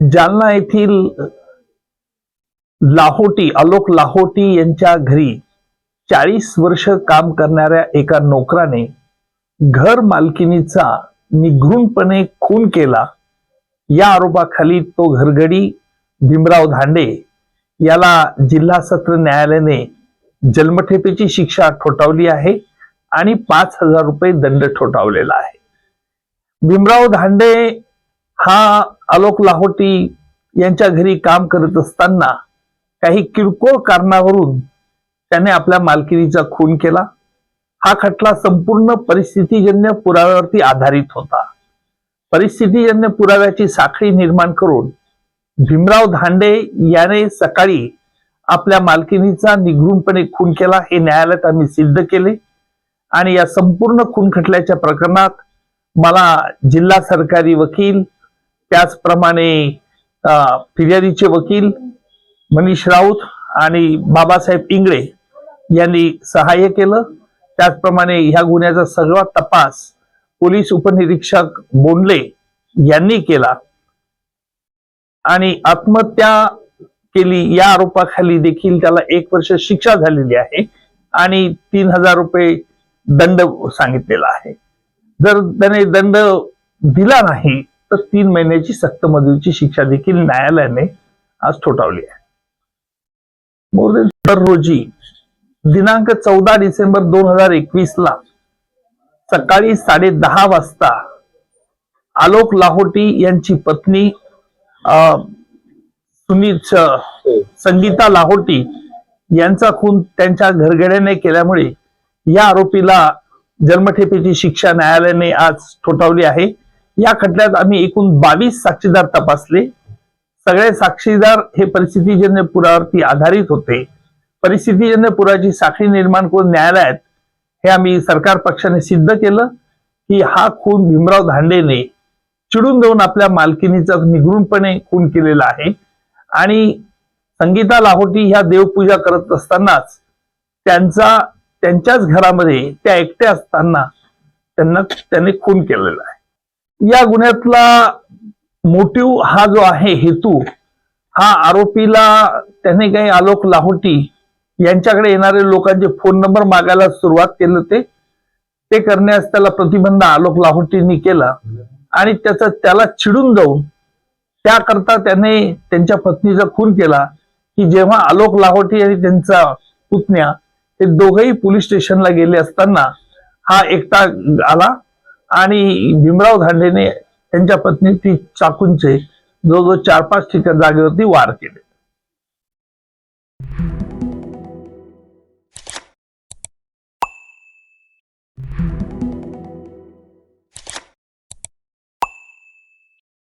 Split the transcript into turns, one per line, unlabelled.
जालना येथील लाहोटी आलोक लाहोटी यांच्या घरी चाळीस वर्ष काम करणाऱ्या एका नोकराने घर मालकिनीचा निघृणपणे खून केला. या आरोपाखाली तो घरगडी भीमराव धांडे याला जिल्हा सत्र न्यायालयाने जन्मठेपेची शिक्षा ठोठावली आहे आणि पाच हजार रुपये दंड ठोठावलेला आहे. भीमराव धांडे हा आलोक लाहोटी यांच्या घरी काम करत असताना काही किरकोळ कारणावरून त्याने आपल्या मालकिनीचा खून केला. हा खटला संपूर्ण परिस्थितीजन्य पुराव्यावरती आधारित होता. परिस्थितीजन्य पुराव्याची साखळी निर्माण करून भीमराव धांडे याने सकाळी आपल्या मालकिनीचा निघृणपणे खून केला हे न्यायालयात आम्ही सिद्ध केले. आणि या संपूर्ण खून खटल्याच्या प्रकरणात मला जिल्हा सरकारी वकील त्याचप्रमाणे फिर्यादीचे वकील मनीष राऊत आणि बाबासाहेब इंगळे यांनी सहाय्य केलं. त्याचप्रमाणे ह्या गुन्ह्याचा सगळा तपास पोलीस उपनिरीक्षक बोंडले यांनी केला. आणि आत्महत्या केली या आरोपाखाली देखील त्याला एक वर्ष शिक्षा झालेली आहे आणि तीन हजार रुपये दंड सांगितलेला आहे. जर त्याने दंड दिला नाही तर तीन महिन्याची सक्त मजुरीची शिक्षा देखील न्यायालयाने आज ठोठावली आहे. मोर रोजी दिनांक चौदा डिसेंबर दोन हजार एकवीस ला सकाळी साडे दहा वाजता आलोक लाहोटी यांची पत्नी अं, सुनीत संगीता लाहोटी यांचा खून त्यांच्या घरगड्याने केल्यामुळे या आरोपीला जन्मठेपेची शिक्षा न्यायालयाने आज ठोठावली आहे. या खटल्यात आम्ही एकूण बावीस साक्षीदार तपासले. सगळे साक्षीदार हे परिस्थितीजन्य पुरावरती आधारित होते. परिस्थितीजन्य पुराची साखळी निर्माण करून न्यायालयात हे आम्ही सरकार पक्षाने सिद्ध केलं की हा खून भीमराव धांडेने चिडून देऊन आपल्या मालकिनीचा निघृणपणे खून केलेला आहे. आणि संगीता लाहोटी ह्या देवपूजा करत असतानाच त्यांचा त्यांच्याच घरामध्ये त्या एकट्या असताना त्यांना त्यांनी खून केलेला आहे. या गुन्ह्यातला मोटिव हा जो आहे हेतू हा आरोपीला त्याने काही आलोक लाहोटी यांच्याकडे येणारे लोकांचे फोन नंबर मागायला सुरुवात केली होते. ते करण्यास त्याला प्रतिबंध आलोक लाहोटींनी केला. आणि त्याचा त्याला चिडून जाऊन त्याकरता त्याने त्यांच्या पत्नीचा खून केला की जेव्हा आलोक लाहोटी आणि त्यांचा पुतण्या हे दोघही पोलीस स्टेशनला गेले असताना हा एकटा आला आणि भीमराव धांडेने त्यांच्या पत्नी ती चाकूंचे जवळजवळ चार पाच ठिकाण जागेवरती वार केले.